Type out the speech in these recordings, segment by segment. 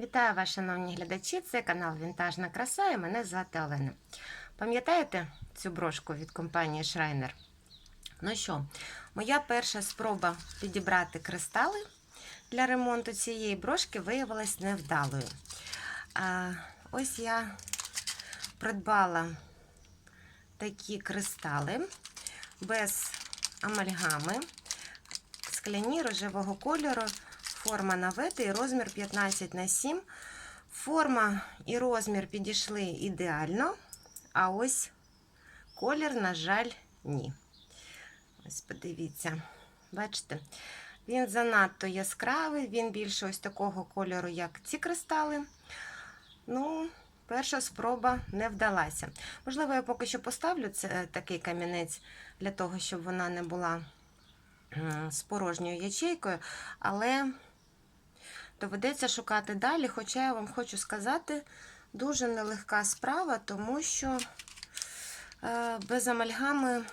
Вітаю вас, шановні глядачі! Це канал Вінтажна краса і мене звати Олена. Пам'ятаєте цю брошку від компанії Schreiner? Ну що, моя перша спроба підібрати кристали для ремонту цієї брошки виявилась невдалою. А, ось я придбала такі кристали без амальгами, скляні рожевого кольору. Форма навети і розмір 15 на 7. Форма і розмір підійшли ідеально, а ось колір, на жаль, ні. Ось подивіться, бачите, він занадто яскравий, він більше ось такого кольору, як ці кристали. Ну, перша спроба не вдалася. Можливо, я поки що поставлю це, такий камінець для того, щоб вона не була з порожньою ячейкою, але доведеться шукати далі. Хоча я вам хочу сказати, дуже нелегка справа, тому що е, без амальгами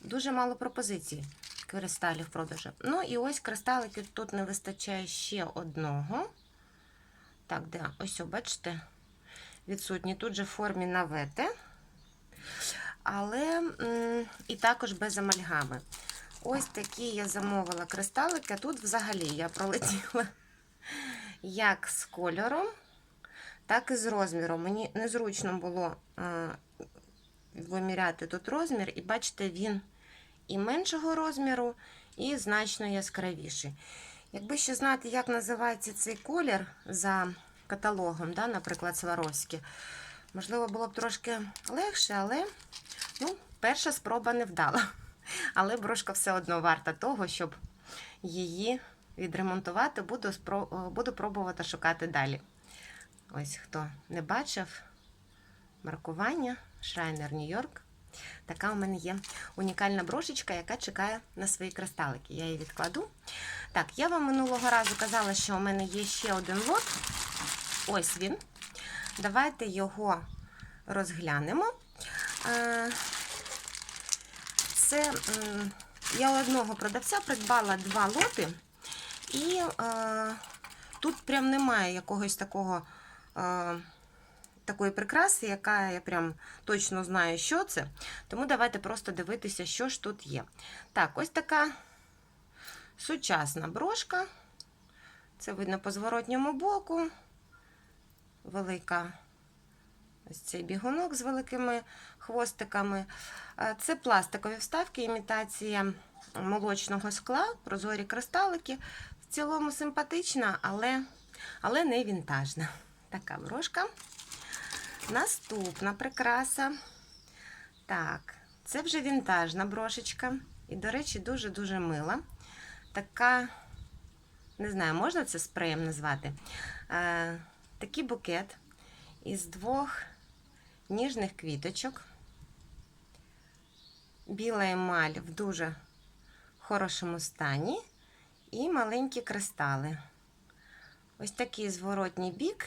дуже мало пропозицій кристалів продажу. Ну і ось кристалики тут не вистачає ще одного. Так, де? Ось, бачите, відсутні. Тут же в формі навети. Але і також без амальгами. Ось такі я замовила кристалики. Тут взагалі я пролетіла як з кольором, так і з розміром. Мені незручно було виміряти тут розмір, і бачите, він і меншого розміру, і значно яскравіший. Якби ще знати, як називається цей колір за каталогом, да, наприклад, Сваровський, можливо, було б трошки легше, але ну, перша спроба не вдала. Але брошка все одно варта того, щоб її відремонтувати, буду, спро- буду пробувати шукати далі. Ось хто не бачив маркування Шрайнер Нью-Йорк. Така у мене є унікальна брошечка, яка чекає на свої кристалики. Я її відкладу. Так, я вам минулого разу казала, що у мене є ще один лот. Ось він. Давайте його розглянемо. Це я у одного продавця придбала два лоти, і е, тут прям немає якогось такого. Е, Такої прикраси, яка я прям точно знаю, що це. Тому давайте просто дивитися, що ж тут є. Так, ось така сучасна брошка. Це видно по зворотньому боку. Велика ось цей бігунок з великими хвостиками. Це пластикові вставки, імітація молочного скла, прозорі кристалики. В цілому симпатична, але, але не вінтажна. Така брошка. Наступна прикраса. Так, це вже вінтажна брошечка. І, до речі, дуже-дуже мила. Така, не знаю, можна це спреєм назвати? Е, такий букет із двох ніжних квіточок. Біла емаль в дуже хорошому стані. І маленькі кристали. Ось такий зворотній бік.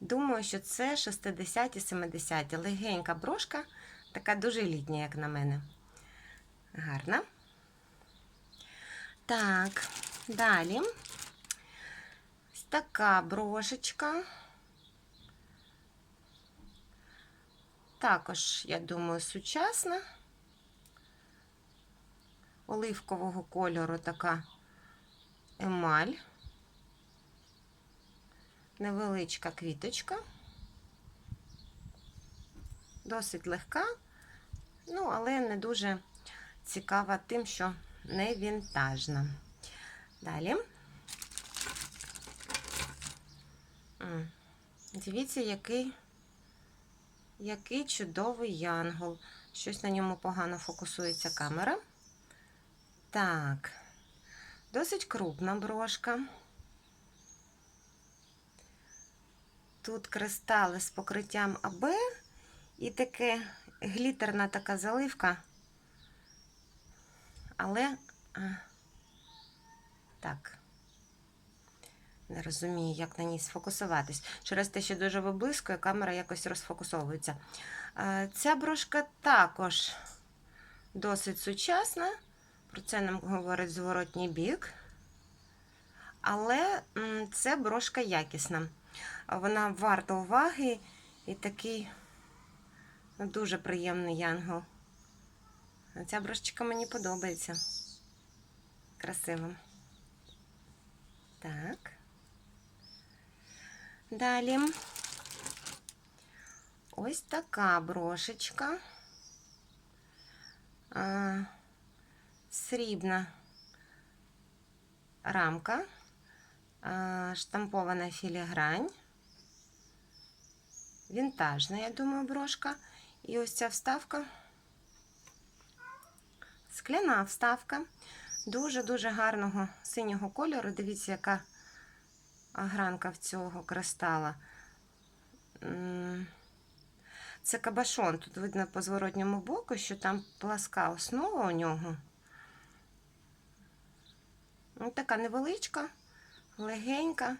Думаю, що це 60-70. Легенька брошка, така дуже літня, як на мене. Гарна. Так, далі. Ось така брошечка. Також, я думаю, сучасна. Оливкового кольору така емаль невеличка квіточка, досить легка, ну, але не дуже цікава тим, що не вінтажна. Далі. Дивіться, який, який чудовий янгол. Щось на ньому погано фокусується камера. Так, досить крупна брошка. Тут кристали з покриттям АБ і таке глітерна така заливка. Але так, не розумію, як на ній сфокусуватись. Через те, що дуже виблискує, камера якось розфокусовується. Ця брошка також досить сучасна. Про це нам говорить зворотній бік. Але це брошка якісна. Вона варта уваги і такий ну, дуже приємний янгол. Ця брошечка мені подобається. Красиво. Так. Далі. Ось така брошечка. Срібна рамка, штампована філігрань. Вінтажна, я думаю, брошка. І ось ця вставка. Скляна вставка. Дуже-дуже гарного синього кольору. Дивіться, яка гранка в цього кристала. Це кабашон. Тут видно по зворотньому боку, що там пласка основа у нього. Ну, така невеличка, легенька,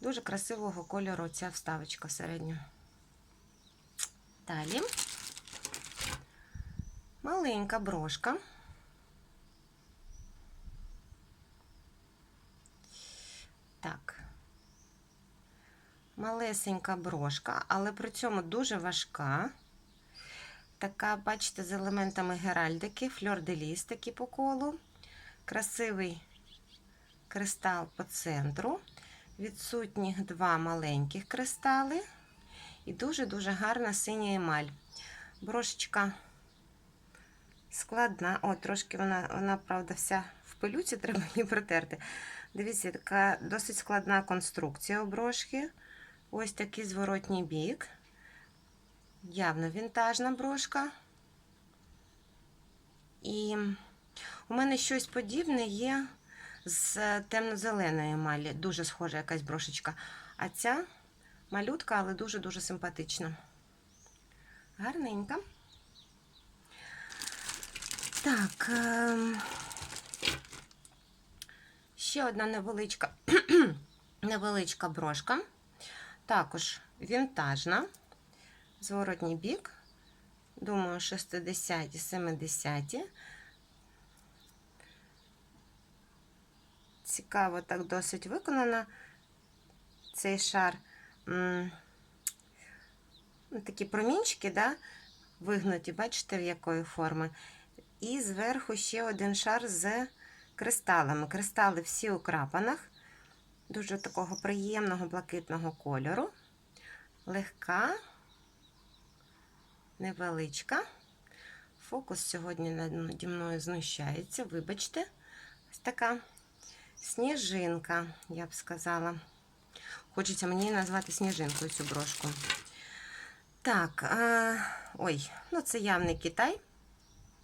дуже красивого кольору ця вставочка середня. Далі маленька брошка. Так. Малесенька брошка, але при цьому дуже важка. Така, бачите, з елементами геральдики, фльор-де-ліс такі по колу. Красивий кристал по центру. Відсутні два маленьких кристали. І дуже-дуже гарна синя емаль. Брошечка складна. О, трошки вона, вона, правда, вся в пилюці, треба її протерти. Дивіться, така досить складна конструкція у брошки. Ось такий зворотній бік. Явно вінтажна брошка. І у мене щось подібне є з темно-зеленої емалі. Дуже схожа якась брошечка. А ця малютка, але дуже-дуже симпатична. Гарненька. Так. ем, Ще одна невеличка, невеличка брошка. Також вінтажна. Зворотній бік. Думаю, 60-ті, 70-ті. Цікаво, так досить виконана. Цей шар. Ну, Такі промінчики, да? вигнуті, бачите, в якої форми. І зверху ще один шар з кристалами. Кристали всі у крапанах. Дуже такого приємного блакитного кольору. Легка, невеличка. Фокус сьогодні наді мною знущається, вибачте. Ось така сніжинка, я б сказала. Хочеться мені назвати сніжинкою цю брошку. Так, а, ой, ну це явний Китай.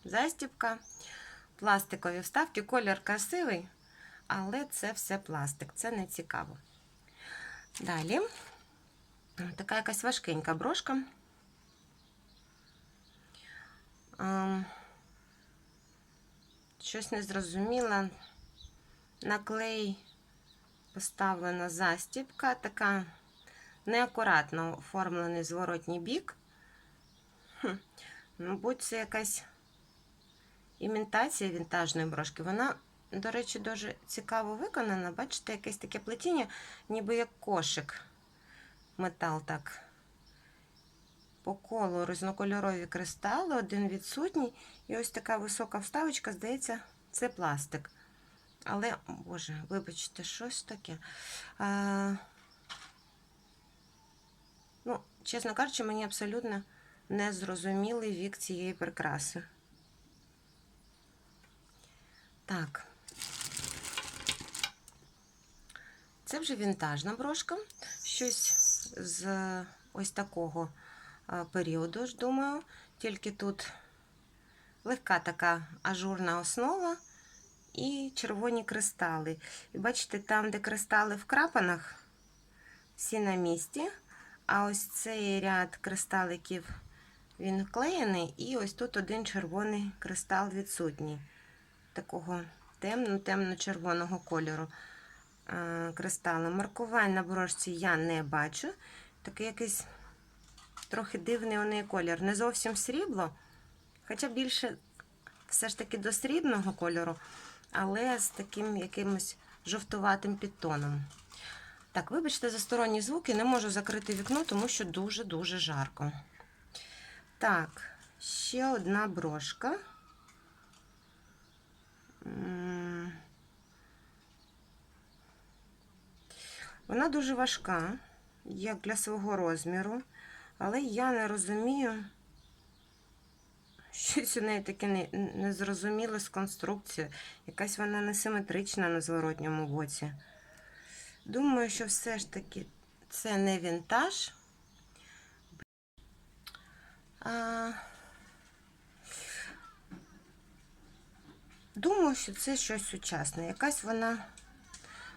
Застібка, пластикові вставки, колір красивий, але це все пластик, це не цікаво. Далі така якась важкенька брошка. Ем, Щось не зрозуміла. На клей поставлена застібка, така неакуратно оформлений зворотній бік. Хм, Мабуть, це якась імітація вінтажної брошки. Вона, до речі, дуже цікаво виконана. Бачите, якесь таке плетіння, ніби як кошик. Метал так. По колу різнокольорові кристали, один відсутній. І ось така висока вставочка, здається, це пластик. Але, боже, вибачте, щось таке. А, ну, чесно кажучи, мені абсолютно не зрозумілий вік цієї прикраси. Так. Це вже вінтажна брошка. Щось з ось такого періоду, ж думаю. Тільки тут легка така ажурна основа і червоні кристали. І бачите, там, де кристали в крапанах, всі на місці. А ось цей ряд кристаликів він вклеєний, і ось тут один червоний кристал відсутній. Такого темно-темно-червоного кольору кристали. Маркувань на брошці я не бачу. Такий якийсь трохи дивний у неї колір. Не зовсім срібло, хоча більше все ж таки до срібного кольору, але з таким якимось жовтуватим підтоном. Так, вибачте, за сторонні звуки не можу закрити вікно, тому що дуже-дуже жарко. Так, ще одна брошка. Вона дуже важка, як для свого розміру, але я не розумію, щось у неї таке не- незрозуміле з конструкцією. Якась вона несиметрична на зворотньому боці. Думаю, що все ж таки це не вінтаж. А... Думаю, що це щось сучасне. Якась вона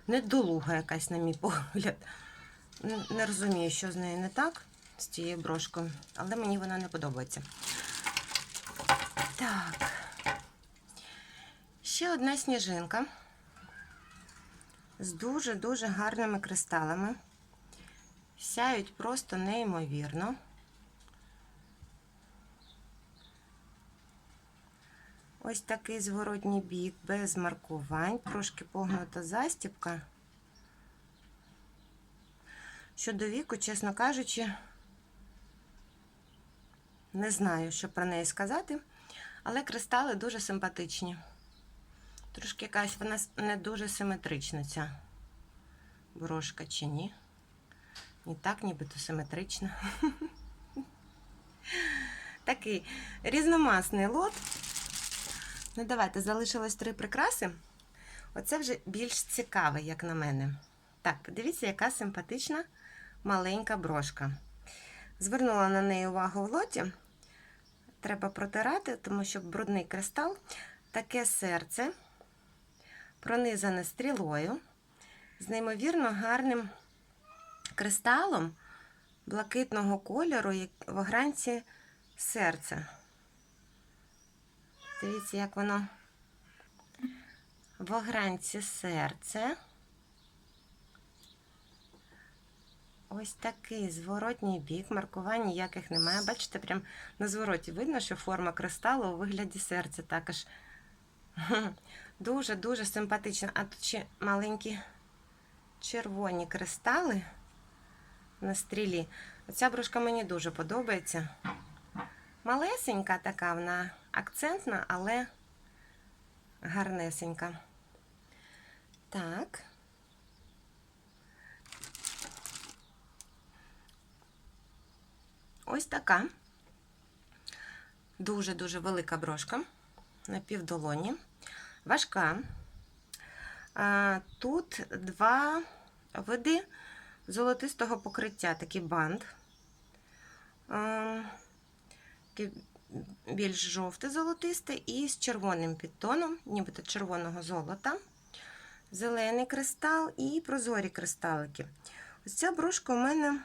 недолуга, якась, на мій погляд. Не розумію, що з нею не так, з цією брошкою, але мені вона не подобається. Так. Ще одна сніжинка з дуже-дуже гарними кристалами. Сяють просто неймовірно. Ось такий зворотній бік без маркувань, трошки погнута застібка. Щодо віку, чесно кажучи, не знаю, що про неї сказати, але кристали дуже симпатичні. Трошки якась вона не дуже симетрична ця брошка чи ні. Ні так, нібито симетрична. Такий різномасний лот. Ну, давайте, залишилось три прикраси. Оце вже більш цікаве, як на мене. Так, подивіться, яка симпатична маленька брошка. Звернула на неї увагу в лоті. Треба протирати, тому що брудний кристал, таке серце, пронизане стрілою, з неймовірно гарним кристалом блакитного кольору в огранці серця. Дивіться, як воно в огранці серце. Ось такий зворотній бік, маркувань ніяких немає. Бачите, прям на звороті видно, що форма кристалу у вигляді серця також дуже-дуже симпатична. А тут ще маленькі червоні кристали на стрілі. Оця брошка мені дуже подобається. Малесенька така, вона акцентна, але гарнесенька. Так. Ось така. Дуже-дуже велика брошка на півдолоні. Важка. Тут два види золотистого покриття, такий бант. А, такий більш жовте золотисте і з червоним підтоном, нібито червоного золота, зелений кристал і прозорі кристалики. Ось ця брошка у мене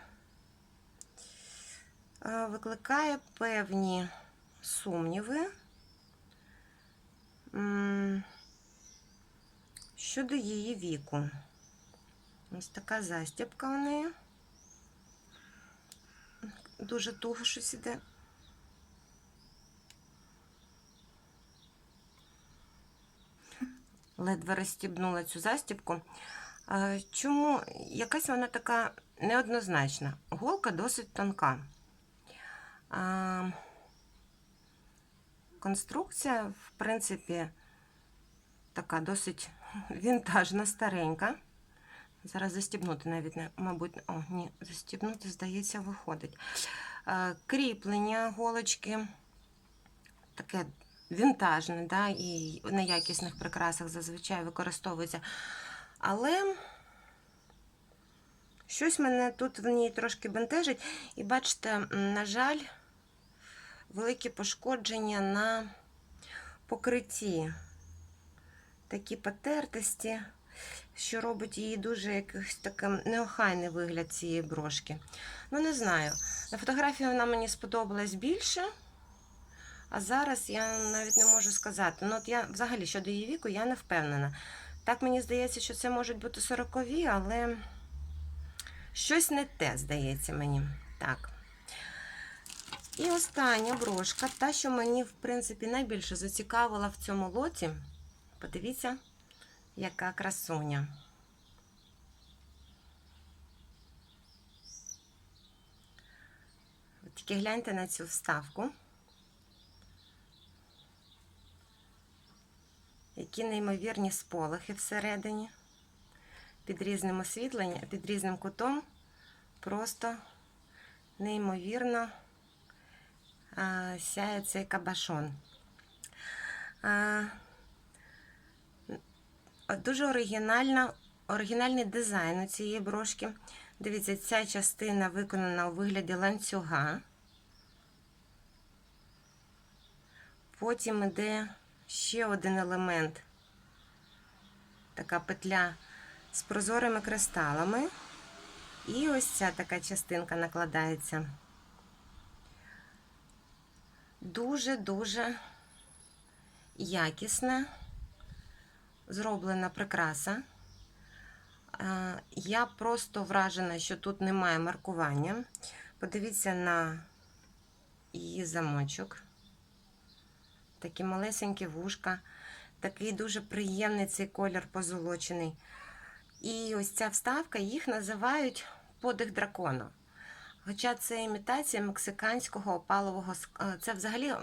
викликає певні сумніви щодо її віку. Ось така застібка у неї. Дуже туго щось іде. Ледве розстібнула цю застібку. Е, Чому якась вона така неоднозначна? Голка досить тонка. Конструкція, в принципі, така досить вінтажна, старенька. Зараз застібнути навіть не, мабуть, о, ні, застібнути, здається, виходить. Е, Кріплення голочки таке вінтажне, да, і на якісних прикрасах зазвичай використовується. Але щось мене тут в ній трошки бентежить. І бачите, на жаль, великі пошкодження на покритті. Такі потертості, що робить її дуже якийсь таким неохайний вигляд цієї брошки. Ну, не знаю. На фотографії вона мені сподобалась більше. А зараз я навіть не можу сказати. Ну, от я взагалі щодо її віку я не впевнена. Так мені здається, що це можуть бути сорокові, але щось не те, здається мені. Так. І остання брошка, та, що мені, в принципі, найбільше зацікавила в цьому лоті. Подивіться, Яка красуня. Тільки гляньте на цю вставку. Які неймовірні сполохи всередині. Під різним освітленням, під різним кутом. Просто неймовірно сяє цей кабашон. Дуже оригінальна, оригінальний дизайн у цієї брошки. Дивіться, ця частина виконана у вигляді ланцюга. Потім йде ще один елемент. Така петля з прозорими кристалами. І ось ця така частинка накладається. Дуже-дуже якісна зроблена прикраса. Я просто вражена, що тут немає маркування. Подивіться на її замочок. Такі малесенькі вушка, такий дуже приємний цей колір позолочений. І ось ця вставка, їх називають подих дракона. Хоча це імітація мексиканського опалового ск- е, Це взагалі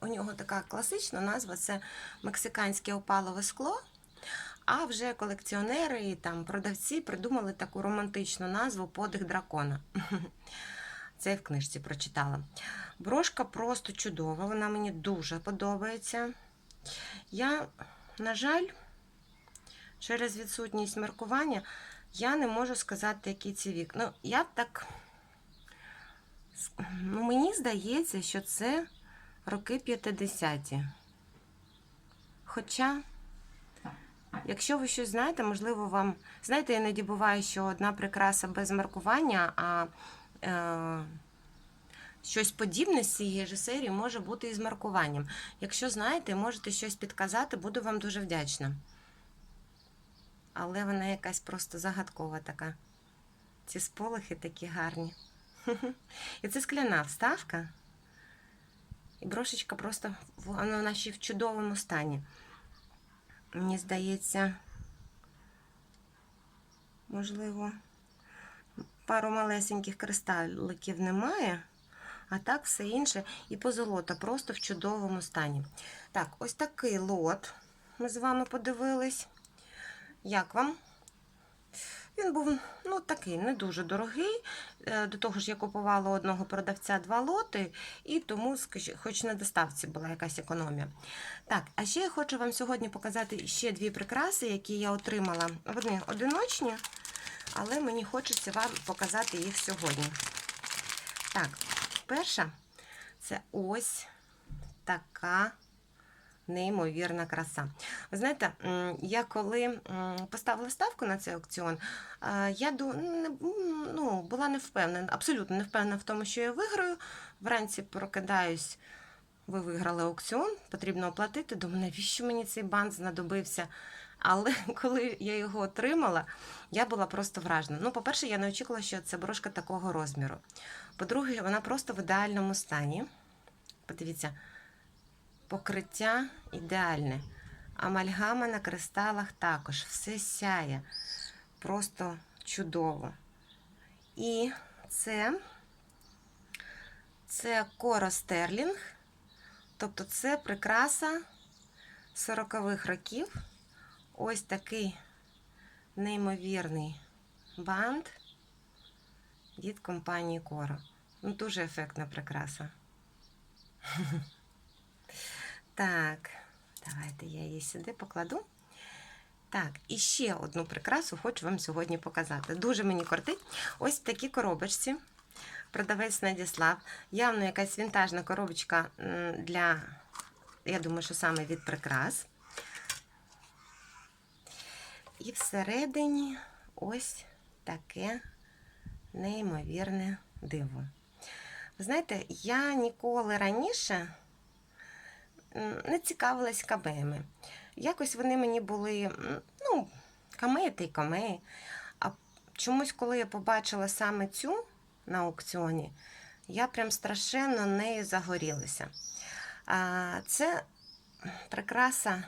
у нього така класична назва це мексиканське опалове скло. А вже колекціонери і там продавці придумали таку романтичну назву подих дракона. Це я в книжці прочитала. Брошка просто чудова, вона мені дуже подобається. Я, на жаль, через відсутність маркування я не можу сказати, який це вік. Ну, я так. Ну, мені здається, що це роки 50-ті. Хоча, якщо ви щось знаєте, можливо, вам. Знаєте, іноді буває, що одна прикраса без маркування, а щось подібне з цієї ж серії може бути і з маркуванням. Якщо знаєте, можете щось підказати, буду вам дуже вдячна. Але вона якась просто загадкова така. Ці сполохи такі гарні. І це скляна вставка. І брошечка просто вона вона ще в чудовому стані. Мені здається, можливо, пару малесеньких кристаликів немає, а так все інше. І позолота просто в чудовому стані. Так, ось такий лот ми з вами подивились. Як вам? Він був ну, такий не дуже дорогий. Е, До того ж, я купувала одного продавця два лоти, і тому, хоч на доставці була якась економія. Так, а ще я хочу вам сьогодні показати ще дві прикраси, які я отримала. Вони одиночні, але мені хочеться вам показати їх сьогодні. Так, перша це ось така неймовірна краса. Ви знаєте, я коли поставила ставку на цей аукціон, я ну, була не впевнена, абсолютно не впевнена в тому, що я виграю. Вранці прокидаюсь, ви виграли аукціон, потрібно оплатити. Думаю, навіщо мені цей бант знадобився? Але коли я його отримала, я була просто вражена. Ну, по-перше, я не очікувала, що це брошка такого розміру. По-друге, вона просто в ідеальному стані. Подивіться, покриття ідеальне. Амальгама на кристалах також. Все сяє. Просто чудово. І це, це Коро Стерлінг. Тобто це прикраса 40-х років. Ось такий неймовірний бант від компанії Коро. Ну, дуже ефектна прикраса. Так, давайте я її сюди покладу. Так, і ще одну прикрасу хочу вам сьогодні показати. Дуже мені кортить. Ось в такій коробочці. Продавець надіслав. Явно якась вінтажна коробочка для, я думаю, що саме від прикрас. І всередині ось таке неймовірне диво. Ви знаєте, я ніколи раніше не цікавилась камеями. Якось вони мені були, ну, камеї та й камеї. А чомусь, коли я побачила саме цю на аукціоні, я прям страшенно нею загорілася. Це прикраса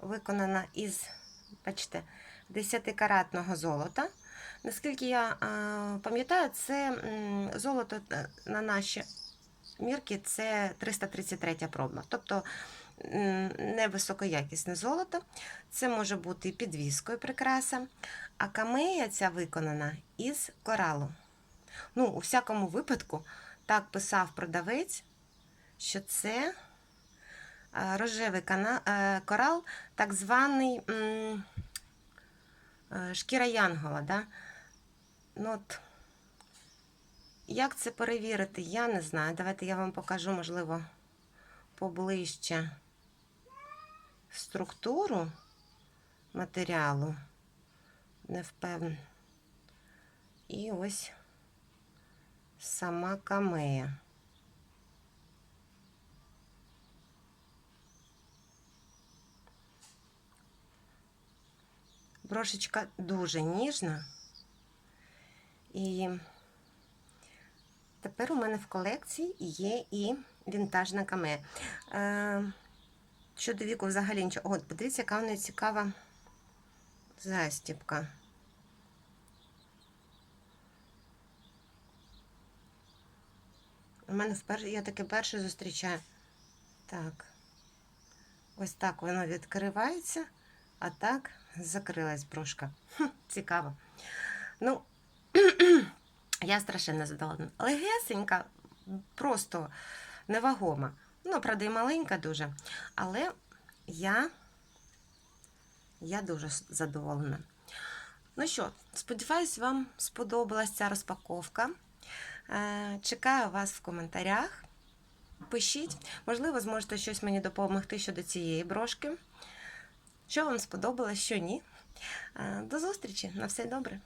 виконана із бачите, 10-каратного золота. Наскільки я пам'ятаю, це золото е, на наші мірки це 333 проба. Тобто м, невисокоякісне золото. Це може бути підвіскою прикраса. А камея ця виконана із коралу. Ну, у всякому випадку, так писав продавець, що це е, рожевий е, корал, так званий м, шкіра Янгола. Да? Ну, от, як це перевірити, я не знаю. Давайте я вам покажу, можливо, поближче структуру матеріалу. Не впевнена. І ось сама камея. Брошечка дуже ніжна. І тепер у мене в колекції є і вінтажна камея. Е, щодо віку взагалі нічого. От, подивіться, яка в неї цікава застіпка. У мене вперше, я таке перше зустрічаю. Так. Ось так воно відкривається, а так закрилась брошка. Хм, цікаво. Ну, я страшенно задоволена. Легесенька, просто невагома. Ну, правда, і маленька дуже. Але я, я дуже задоволена. Ну що, сподіваюсь, вам сподобалась ця розпаковка. Е, Чекаю вас в коментарях. Пишіть, можливо, зможете щось мені допомогти щодо цієї брошки. Що вам сподобалось, що ні. Е, До зустрічі, на все добре.